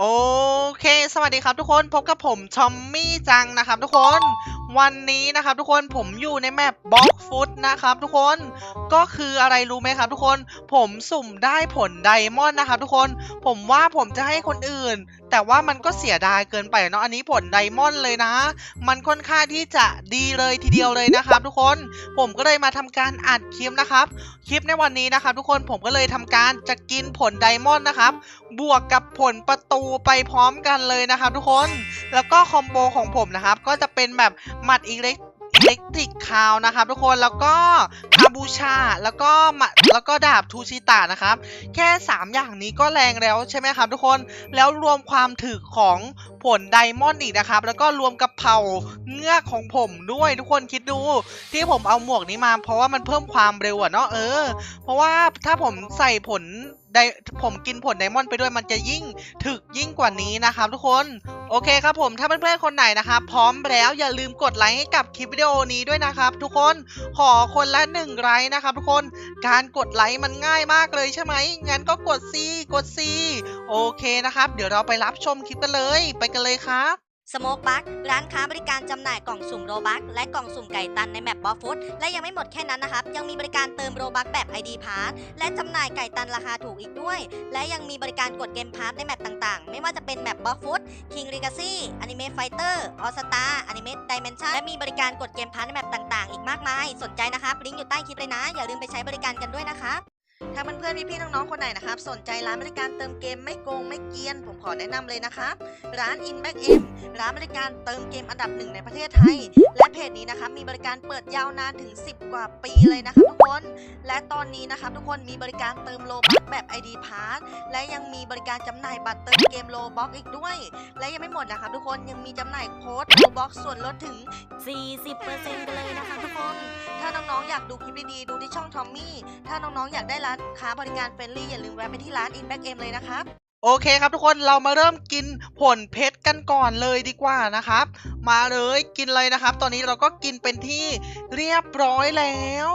โอเค สวัสดีครับทุกคน พบกับผมชอมมี่จังนะครับทุกคน วันนี้นะครับทุกคน ผมอยู่ในแมปบล็อกฟุตนะครับทุกคน ก็คืออะไรรู้ไหมครับทุกคน ผมสุ่มได้ผลไดมอนด์นะครับทุกคน ผมว่าผมจะให้คนอื่น แต่ว่ามันก็เสียดายเกินไปเนาะอันนี้ผลไดมอนด์เลยนะ มันค่อนข้างที่จะดีเลยทีเดียวเลยนะครับ ทุกคนผมก็เลยมาทำการอัดคลิปนะครับ คลิปในวันนี้นะครับ ทุกคนผมก็เลยทำการจะกินผลไดมอนด์นะครับ บวกกับผลประตูไปพร้อมกันเลยนะครับ ทุกคนแล้วก็คอมโบของผมนะครับ ก็จะเป็นแบบหมัดอิเล็ก เล็กทริกคาวนะครับทุกคนแล้วก็คาบูชาแล้วก็มัดแล้วก็ดาบทูชิตะนะครับ แค่ 3 อย่างนี้ก็แรงแล้วใช่ไหมครับทุกคนแล้วรวมความถึกของผลไดมอนด์อีกนะครับ แล้วก็รวมกับเผาเงือกของผมด้วยทุกคนคิดดู ที่ผมเอาหมวกนี้มา เพราะว่ามันเพิ่มความเร็วอะเนาะเออ เพราะว่าถ้าผมใส่ผล ไดผมกินผลไดมอนด์ไปด้วยมันจะยิ่งถึกยิ่งกว่านี้นะครับทุกคนโอเคครับผมถ้าเพื่อนๆคนไหนนะครับพร้อมแล้วอย่าลืมกดไลค์ให้กับคลิปวิดีโอนี้ด้วยนะครับ ทุกคนขอคนละหนึ่งไลค์นะครับ ทุกคนการกดไลค์มันง่ายมากเลยใช่ไหมงั้นก็กดซีกดซีโอเคนะครับ เดี๋ยวเราไปรับชมคลิปกันเลย ไปกันเลยครับ สโมกบัคร้านค้าบริการจำหน่ายกล่องสุ่มโรบัคและกล่องสุ่มไก่ตันในแมปบอฟฟุตและยังไม่หมดแค่นั้นนะครับ ยังมีบริการเติมโรบัคแบบ ID p a s s และจำหน่ายไก่ตันราคาถูกอีกด้วย และยังมีบริการกดเกมพาร์ทในแมปต่างๆ ไม่ว่าจะเป็นแมปบอฟฟุต King Legacy Anime Fighter All Star Anime Dimension และมีบริการกดเกมพาร์ทในแมปต่างๆ อีกมากมาย สนใจนะครับลิงก์อยู่ใต้คลิปเลยนะ อย่าลืมไปใช้บริการกันด้วยนะครับ ถ้าเพื่อนๆพี่ๆน้องๆคนไหนนะครับ สนใจร้านบริการเติมเกมไม่โกงไม่เกียน ผมขอแนะนำเลยนะครับ ร้าน Inback M ร้านบริการเติมเกมอันดับหนึ่งในประเทศไทย และเพจนี้นะครับมีบริการเปิดยาวนานถึง 10 กว่าปีเลยนะครับทุกคน และตอนนี้นะครับทุกคนมีบริการเติมโลบัคแบบ ID Pass และยังมีบริการจำหน่ายบัตรเติมเกมโลบ็อกอีกด้วย และยังไม่หมดนะครับทุกคนยังมีจำหน่ายโค้ดโลบ็อกส่วนลดถึง 40%กันเลยนะคะทุกคน ถ้าน้องๆอยากดูคลิปดีๆดูที่ช่องทอมมี่ ถ้าน้องๆอยากได้ร้านค้าบริการเฟรนลี่อย่าลืมแวะไปที่ร้าน Inback M เลยนะครับ โอเคครับทุกคนเรามาเริ่มกินผลเพชรกันก่อนเลยดีกว่านะครับ มาเลยกินเลยนะครับ ตอนนี้เราก็กินเป็นที่เรียบร้อยแล้ว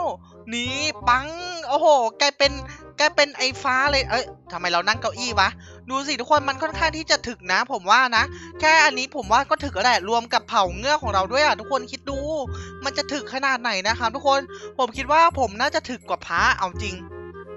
นี่ปังโอ้โหกลายเป็นกลายเป็นไอ้ฟ้าเลย เอ้ยทำไมเรานั่งเก้าอี้วะดูสิทุกคนมันค่อนข้างที่จะถึกนะ ผมว่านะ แค่อันนี้ผมว่าก็ถึกแล้วแหละรวมกับเผาเงือกของเราด้วยอะทุกคนคิดดู มันจะถึกขนาดไหนนะครับ ทุกคนผมคิดว่าผมน่าจะถึกกว่าพระเอาจริง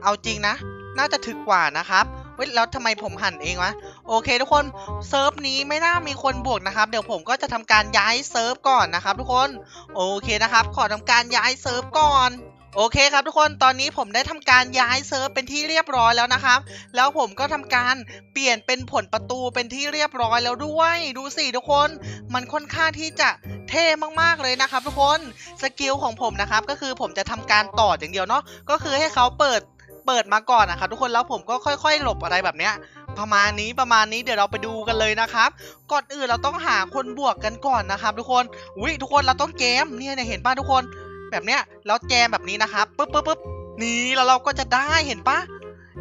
เอาจริงนะ น่าจะถึกกว่านะครับ เฮ้ยแล้วทำไมผมหันเองวะ โอเคทุกคนเซิร์ฟนี้ไม่น่ามีคนบวกนะครับ เดี๋ยวผมก็จะทำการย้ายเซิร์ฟก่อนนะครับทุกคน โอเคนะครับ ขอทำการย้ายเซิร์ฟก่อนโอเคครับทุกคนตอนนี้ผมได้ทำการย้ายเซิร์ฟเป็นที่เรียบร้อยแล้วนะครับ แล้วผมก็ทำการเปลี่ยนเป็นผลประตูเป็นที่เรียบร้อยแล้วด้วย ดูสิทุกคน มันค่อนข้างที่จะเท่มากๆเลยนะครับ ทุกคนสกิลของผมนะครับก็คือผมจะทำการต่ออย่างเดียวเนาะก็คือให้เขาเปิด เปิดมาก่อนนะครับทุกคนแล้วผมก็ค่อยๆ หลบอะไรแบบเนี้ยประมาณนี้ประมาณนี้เดี๋ยวเราไปดูกันเลยนะครับก่อนอื่นเราต้องหาคนบวกกันก่อนนะครับ ทุกคนอุ้ยทุกคนเราต้องเกมเนี่ยเห็นป่ะทุกคน แบบเนี้ยแล้วแจมแบบนี้นะครับปึ๊บปึ๊บปึ๊บนี่แล้วเราก็จะได้เห็นปะ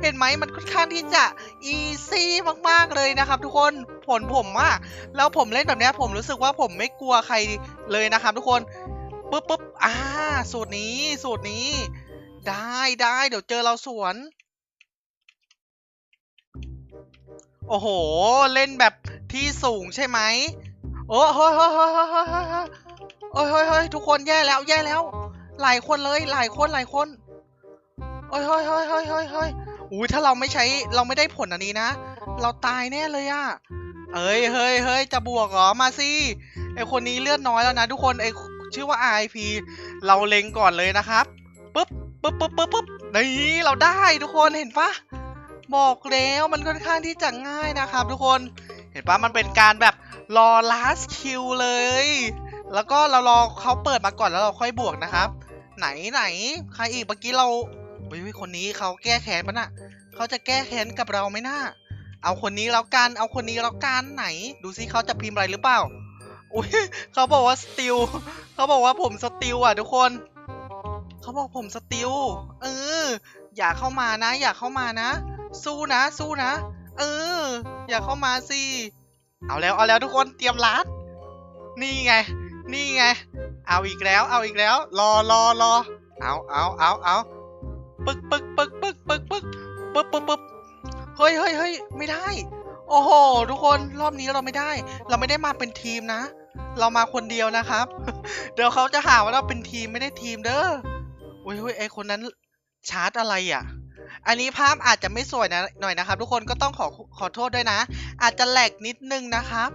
เห็นไหมมันค่อนข้างที่จะอีซี่มากๆเลยนะครับ ทุกคนผลผมอะแล้วผมเล่นแบบเนี้ยผมรู้สึกว่าผมไม่กลัวใครเลยนะครับ ทุกคนปึ๊บปึ๊บอ่าสูตรนี้สูตรนี้ ได้ได้เดี๋ยวเจอเราสวน โอ้โห เล่นแบบที่สูงใช่ไหมโอ้เฮ้ยเฮ้ยเฮ้ยเฮ้ยเฮ้ยเฮ้ยทุกคนแย่แล้วแย่แล้ว หลายคนเลยหลายคนหลายคนโอ้ยเฮ้ยเฮ้ยเฮ้ยเฮ้ยเฮ้ยอุ้ยถ้าเราไม่ใช้เราไม่ได้ผลอันนี้นะ เราตายแน่เลยอะเอ้ยเฮ้ยเฮ้ยจะบวกเหรอมาสิไอคนนี้เลือดน้อยแล้วนะทุกคนไอชื่อว่า RIP เราเล็งก่อนเลยนะครับปุ๊บ ปึ๊บปึ๊บปึ๊บปึ๊บนี่เราได้ทุกคนเห็นปะบอกแล้วมันค่อนข้างที่จะง่ายนะครับ ทุกคนเห็นปะมันเป็นการแบบรอ last kill เลย แล้วก็เรารอเขาเปิดมาก่อนแล้วเราค่อยบวกนะครับ ไหนไหนใครอีกเมื่อกี้เราเฮ้ยคนนี้เขาแก้แค้นปะน่ะเขาจะแก้แค้นกับเราไหมน่าเอาคนนี้แล้วกัน เอาคนนี้แล้วกันไหน ดูซิเขาจะพิมพ์อะไรหรือเปล่า อุ้ยเขาบอกว่าสติลเขาบอกว่าผมสติลอะทุกคน เขาบอกผมสติลเออ อย่าเข้ามานะ อย่าเข้ามานะ สู้นะ สู้นะ เออ อย่าเข้ามาสิ เอาแล้ว เอาแล้วทุกคนเตรียมลัด นี่ไง นี่ไง เอาอีกแล้ว เอาอีกแล้ว รอรอรอเอาเอาเอาเอาปึ๊กปึ๊กปึ๊กปึ๊กปึ๊กปึ๊กปึ๊บปึ๊บปึ๊บเฮ้ยเฮ้ยเฮ้ยไม่ได้ โอ้โอ้โหทุกคนรอบนี้เราไม่ได้ เราไม่ได้มาเป็นทีมนะ เรามาคนเดียวนะครับ เดี๋ยวเขาจะหาว่าเราเป็นทีมไม่ได้ทีมเด้อ อุ้ยอุ้ยไอคนนั้นชาร์จอะไรอะ อันนี้ภาพอาจจะไม่สวยนะหน่อยนะครับ ทุกคนก็ต้องขอขอโทษด้วยนะ อาจจะแหลกนิดนึงนะครับ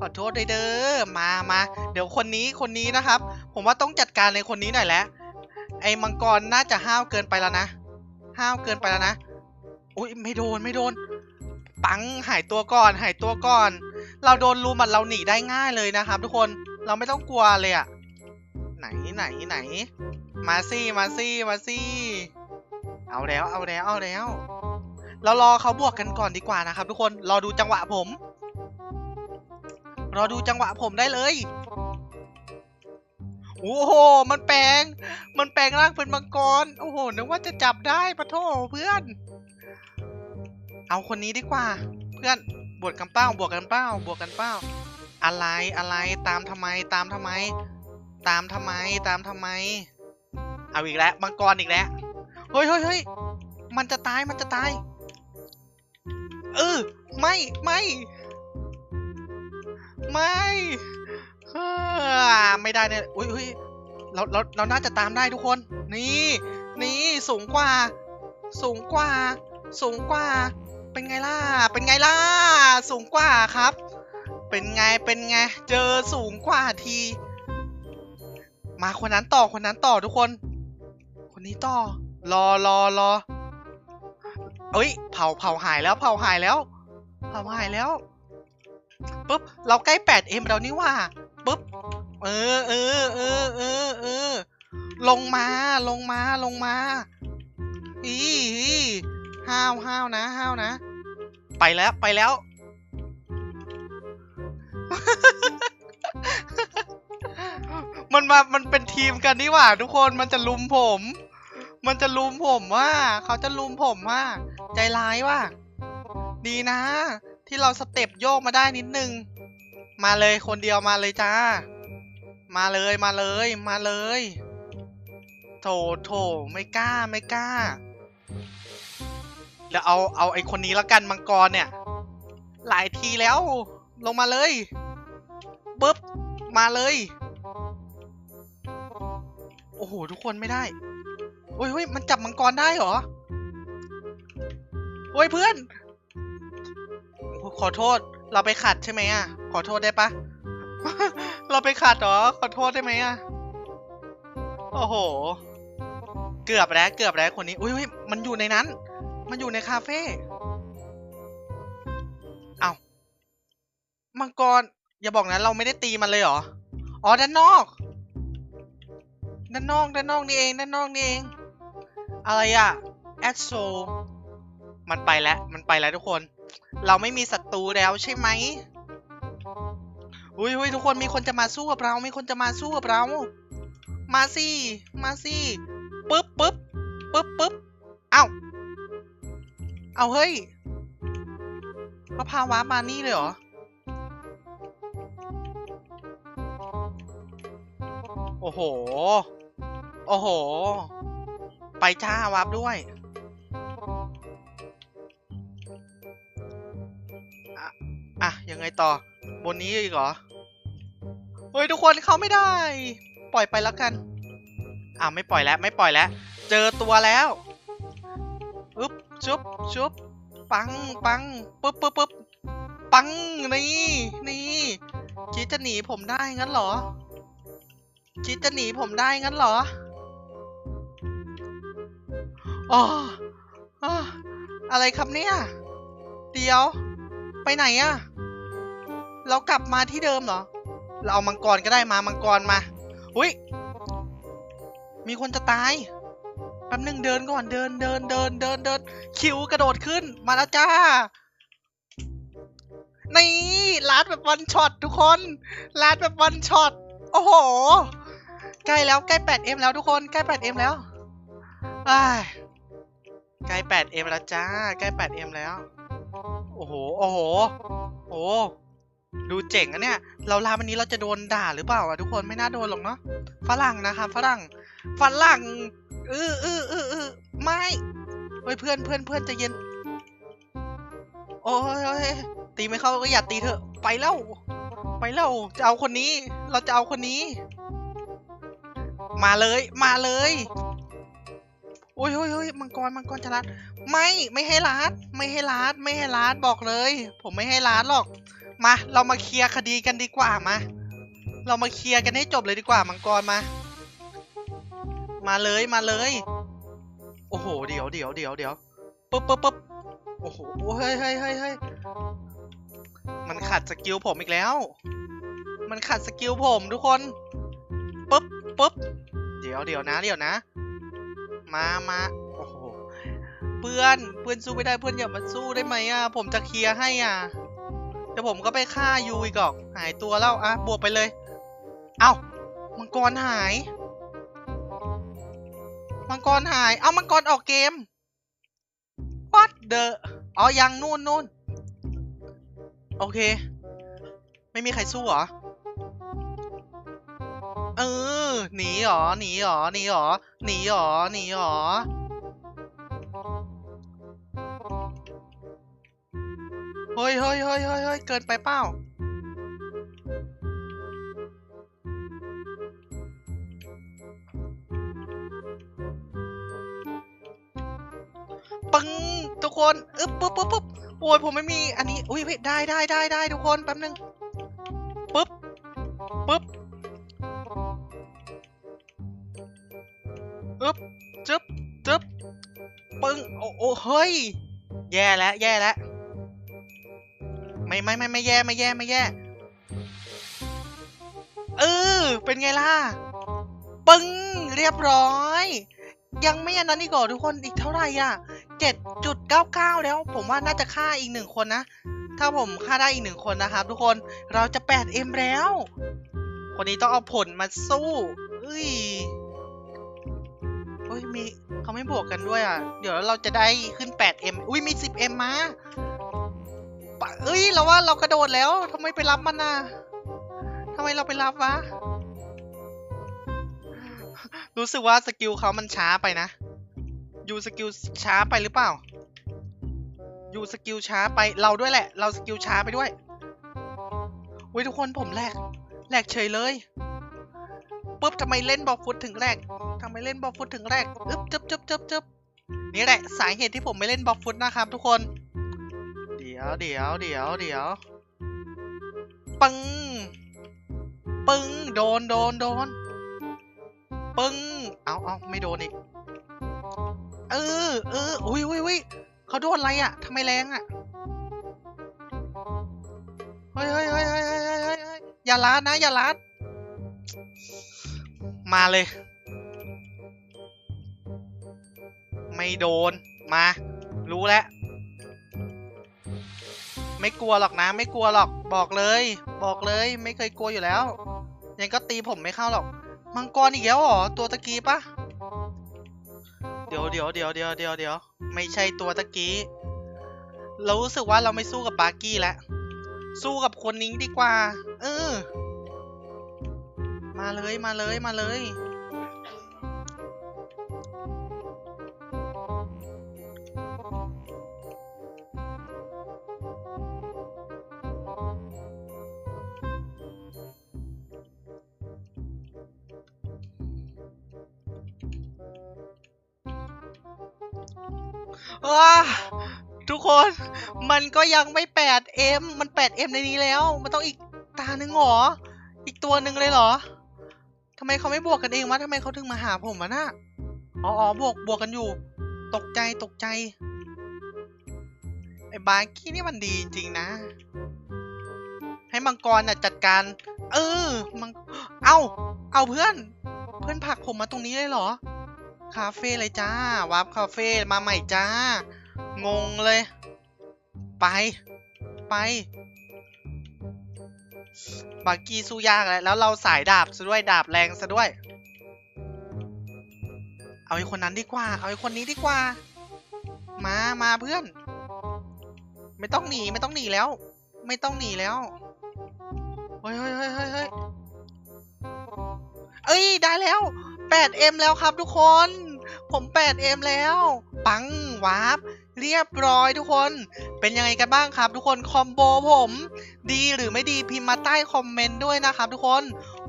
ขอโทษด้วยเด้อมามาเดี๋ยวคนนี้คนนี้นะครับ ผมว่าต้องจัดการในคนนี้หน่อยแล้วไอ้มังกรน่าจะห้าวเกินไปแล้วนะ ห้าวเกินไปแล้วนะอุ้ยไม่โดนไม่โดน ปังหายตัวก่อนหายตัวก่อน เราโดนรูมันเราหนีได้ง่ายเลยนะครับ ทุกคนเราไม่ต้องกลัวเลยอะไหนไหนไหน มาซี่มาซี่มาซี่เอาแล้วเอาแล้วเอาแล้ว เรารอเขาบวกกันก่อนดีกว่านะครับ ทุกคน รอดูจังหวะผม รอดูจังหวะผมได้เลยโอ้โห มันแปลง มันแปลงร่างเป็นมังกร โอ้โห นึกว่าจะจับได้ปะโทเพื่อน เอาคนนี้ดีกว่า เพื่อน บวกกันเป้า บวกกันเป้า บวกกันเป้า อะไร อะไร ตามทำไม ตามทำไม ตามทำไม ตามทำไม เอาอีกแล้วมังกรอีกแล้วเฮ้ยเฮ้ยเฮ้ยมันจะตายมันจะตาย เออ ไม่ไม่ ไม่ไม่ได้เนี่ยอุ้ยอุ้ยเราเราเราน่าจะตามได้ทุกคน นี่ นี่สูงกว่า สูงกว่า สูงกว่า เป็นไงล่ะ เป็นไงล่ะ สูงกว่าครับ เป็นไงเป็นไง เจอสูงกว่าที มาคนนั้นต่อคนนั้นต่อทุกคน คนนี้ต่อ รอรอรอเอ้ย เผาเผาหายแล้ว เผาหายแล้ว เผาหายแล้วปุ๊บ เราใกล้ 8M แล้วนี่ว่าปุ๊บ เออเออเออเออเออ ลงมา ลงมา ลงมา อีอีห้าวห้าวนะห้าวนะ ไปแล้ว ไปแล้ว มันมา มันเป็นทีมกันนี่หว่า ทุกคน มันจะลุมผม มันจะลุมผมว่า เขาจะลุมผมว่า ใจร้ายว่ะ ดีนะ ที่เราสเต็ปโยกมาได้นิดนึง มาเลยคนเดียวมาเลยจ้า มาเลยมาเลยมาเลย โถโถไม่กล้าไม่กล้าเดี๋ยวเอาเอาไอคนนี้ละกันมังกรเนี่ย หลายทีแล้ว ลงมาเลยปุ๊บมาเลย โอ้โห ทุกคนไม่ได้ โอ้ยเฮ้ยมันจับมังกรได้เหรอโอ้ยเพื่อน ขอโทษ เราไปขัดใช่ไหมอะ ขอโทษได้ปะ เราไปขัดเหรอ ขอโทษได้ไหมอะ โอ้โห เกือบแล้ว เกือบแล้วคนนี้ อุ้ยมันอยู่ในนั้น มันอยู่ในคาเฟ่ เอามังกร อย่าบอกนะ เราไม่ได้ตีมันเลยเหรอ อ๋อ ด้านนอก ด้านนอก ด้านนอกนี่เอง ด้านนอกนี่เอง อะไรอะแอดโซมันไปแล้ว มันไปแล้วทุกคน เราไม่มีศัตรูแล้วใช่ไหมอุ้ยอุ้ยทุกคนมีคนจะมาสู้กับเรา มีคนจะมาสู้กับเรา มาสิ มาสิปึ๊บปึ๊บปึ๊บปึ๊บเอ้า เอาเฮ้ยก็พาวามานี่เลยเหรอ โอ้โห โอ้โห ไปจ้าวาร์ปด้วยอะยังไงต่อ บนนี้อีกเหรอ เฮ้ย ทุกคนเขาไม่ได้ ปล่อยไปแล้วกัน อะไม่ปล่อยแล้ว ไม่ปล่อยแล้ว เจอตัวแล้วอึ๊บชุบชุบปังปังปึ๊บปึ๊บปึ๊บปัง นี่ นี่คิดจะหนีผมได้งั้นเหรอ คิดจะหนีผมได้งั้นเหรอ อ๋ออออะไรครับเนี่ย เดี๋ยว ไปไหนอะเรากลับมาที่เดิมเหรอ เราเอามังกรก็ได้มามังกรมา อุ้ย มีคนจะตาย แป๊บหนึงเดินก่อนเดินเดินเดินเดินเดิน คิวกระโดดขึ้น มาแล้วจ้า นี่ลาดแบบวันช็อตทุกคนลาดแบบวันช็อต โอ้โห ใกล้แล้วใกล้ 8M แล้วทุกคนใกล้ 8M แล้วอ้า ใกล้ 8M แล้วจ้า ใกล้ 8M แล้ว โอ้โห โอ้โห โอ้ดูเจ๋งอะเนี่ย เราลาวันนี้เราจะโดนด่าหรือเปล่าอะทุกคนไม่น่าโดนหรอกเนาะ ฝรั่งนะครับฝรั่ง ฝรั่งเออเออเออเออไม่ เฮ้ยเพื่อนเพื่อนเพื่อนจะเย็น โอ้ยตีไม่เข้าก็อย่าตีเถอะ ไปแล้ว ไปแล้ว จะเอาคนนี้ เราจะเอาคนนี้ มาเลย มาเลย โอ้ยโอ้ยโอ้ยมังกรมังกรจะรัด ไม่ไม่ให้รัดไม่ให้รัดไม่ให้รัดบอกเลย ผมไม่ให้รัดหรอก มา เรามาเคลียร์คดีกันดีกว่ามา เรามาเคลียร์กันให้จบเลยดีกว่ามังกรมา มาเลยมาเลย โอ้โหเดี๋ยวเดี๋ยวเดี๋ยวเดี๋ยวปึ๊บปึ๊บปึ๊บโอ้โหเฮ้ยเฮ้ยเฮ้ยเฮ้ยมันขัดสกิลผมอีกแล้ว มันขัดสกิลผมทุกคนปึ๊บปึ๊บเดี๋ยวเดี๋ยวนะเดี๋ยวนะ มามาโอ้โห เพื่อน เพื่อนสู้ไม่ได้เพื่อนอย่ามาสู้ได้ไหมอะ ผมจะเคลียร์ให้อะ เดี๋ยวผมก็ไปฆ่ายูอีกหรอก หายตัวแล้วอะ บวกไปเลย เอ้า มังกรหาย มังกรหาย เอามังกรออกเกม what the อ๋อ ยังนู่นนู่นโอเค ไม่มีใครสู้เหรอ เออ หนีหรอหนีหรอหนีหรอหนีหรอหนีหรอเฮ้ยเฮ้ยเฮ้ยเฮ้ยเฮ้ยเกินไปเปล่าปึ้งทุกคนอึ๊บปุ๊บปุ๊บปุ๊บโอ้ยผมไม่มีอันนี้ อุ้ยได้ได้ได้ได้ทุกคนแป๊บนึงปุ๊บปุ๊บ เฮ้ย แย่แล้วแย่แล้วไม่ไม่ไม่ไม่แย่ไม่แย่ไม่แย่เออเป็นไงล่ะ ปึ้งเรียบร้อย ยังไม่อันนั้นอีกเหรอทุกคนอีกเท่าไหร่อะเจ็ดจุดเก้าเก้าแล้ว ผมว่าน่าจะฆ่าอีกหนึ่งคนนะ ถ้าผมฆ่าได้อีกหนึ่งคนนะครับทุกคนเราจะแปดเอ็มแล้ว คนนี้ต้องเอาผลมาสู้เอ้ย เฮ้ยมีเขาไม่บวกกันด้วยอะ เดี๋ยวเราจะได้ขึ้น 8M อุ้ยมี 10M มาปะเอ้ยเราว่าเรากระโดดแล้วทำไมไปรับมันน่ะทำไมเราไปรับวะ รู้สึกว่าสกิลเขามันช้าไปนะ ยูสกิลช้าไปหรือเปล่า ยูสกิลช้าไปเราด้วยแหละ เราสกิลช้าไปด้วยเว้ยทุกคนผมแหลกแหลกเฉยเลย ปุ๊บทำไมเล่นบอลฟุตถึงแรกทำไมเล่นบอลฟุตถึงแรกอึ๊บจึ๊บจึ๊บจึ๊บจึ๊บนี่แหละสาเหตุที่ผมไม่เล่นบอลฟุตนะครับทุกคน เดี๋ยวเดี๋ยวเดี๋ยวเดี๋ยวปึ้งปึ้งโดนโดนโดนปึ้งเอาเอาไม่โดนอีกเออเอออุ้ยอุ้ยอุ้ยเขาโดนอะไรอะทำไมแรงอะเฮ้ยเฮ้ยเฮ้ยเฮ้ยเฮ้ยเฮ้ยอย่าล้านะอย่าล้า มาเลย ไม่โดน มา รู้แล้ว ไม่กลัวหรอกนะ ไม่กลัวหรอก บอกเลย บอกเลย ไม่เคยกลัวอยู่แล้ว ยังก็ตีผมไม่เข้าหรอก มังกรอีกแล้วเหรอ ตัวตะกี้ปะเดี๋ยวเดี๋ยวเดี๋ยวเดี๋ยวเดี๋ยวเดี๋ยว ไม่ใช่ตัวตะกี้ เรารู้สึกว่าเราไม่สู้กับบาร์กี้แล้ว สู้กับคนนี้ดีกว่า เออ มาเลยมาเลยมาเลย ว้าทุกคนมันก็ยังไม่ 8M มัน 8M ในนี้แล้ว มันต้องอีกตาหนึ่งหรอ อีกตัวหนึ่งเลยเหรอำไมเขาไม่บวกกันเองวะทำไมเขาถึงมาหาผมวะน่ะอ๋ออ๋อบวกบวกกันอยู่ ตกใจตกใจ ไอ้บาร์กี้นี่มันดีจริงนะ ให้มังกรน่ะจัดการ เออ มัง เอา เอาเพื่อน เพื่อนผักผมมาตรงนี้เลยเหรอ คาเฟ่เลยจ้า วาร์ปคาเฟ่มาใหม่จ้า งงเลย ไป ไป บากี้สู้ยากแล้วแล้วเราสายดาบซะด้วยดาบแรงซะด้วย เอาไอ้คนนั้นดีกว่า เอาไอ้คนนี้ดีกว่า มามาเพื่อน ไม่ต้องหนีไม่ต้องหนีแล้ว ไม่ต้องหนีแล้วเฮ้ยเฮ้ยเฮ้ยเฮ้ยเฮ้ยเอ้ยได้แล้ว 8M แล้วครับทุกคน ผม 8M แล้ว ปังวาร์ป เรียบร้อยทุกคน เป็นยังไงกันบ้างครับ ทุกคนคอมโบผม ดีหรือไม่ดีพิมพ์มาใต้คอมเมนต์ด้วยนะครับ ทุกคน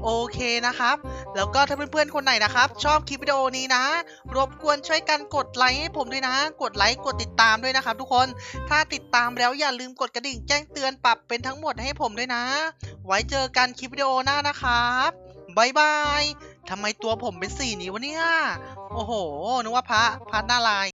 โอเคนะครับ แล้วก็ถ้าเพื่อนๆคนไหนนะครับ ชอบคลิปวิดีโอนี้นะ รบกวนช่วยกันกดไลค์ให้ผมด้วยนะ กดไลค์กดติดตามด้วยนะครับ ทุกคนถ้าติดตามแล้วอย่าลืมกดกระดิ่งแจ้งเตือนปรับเป็นทั้งหมดให้ผมด้วยนะ ไว้เจอกันคลิปวิดีโอหน้านะครับบายบายทำไมตัวผมเป็นสีนี้วะเนี่ยโอ้โหนึกว่าพระพระนาลาย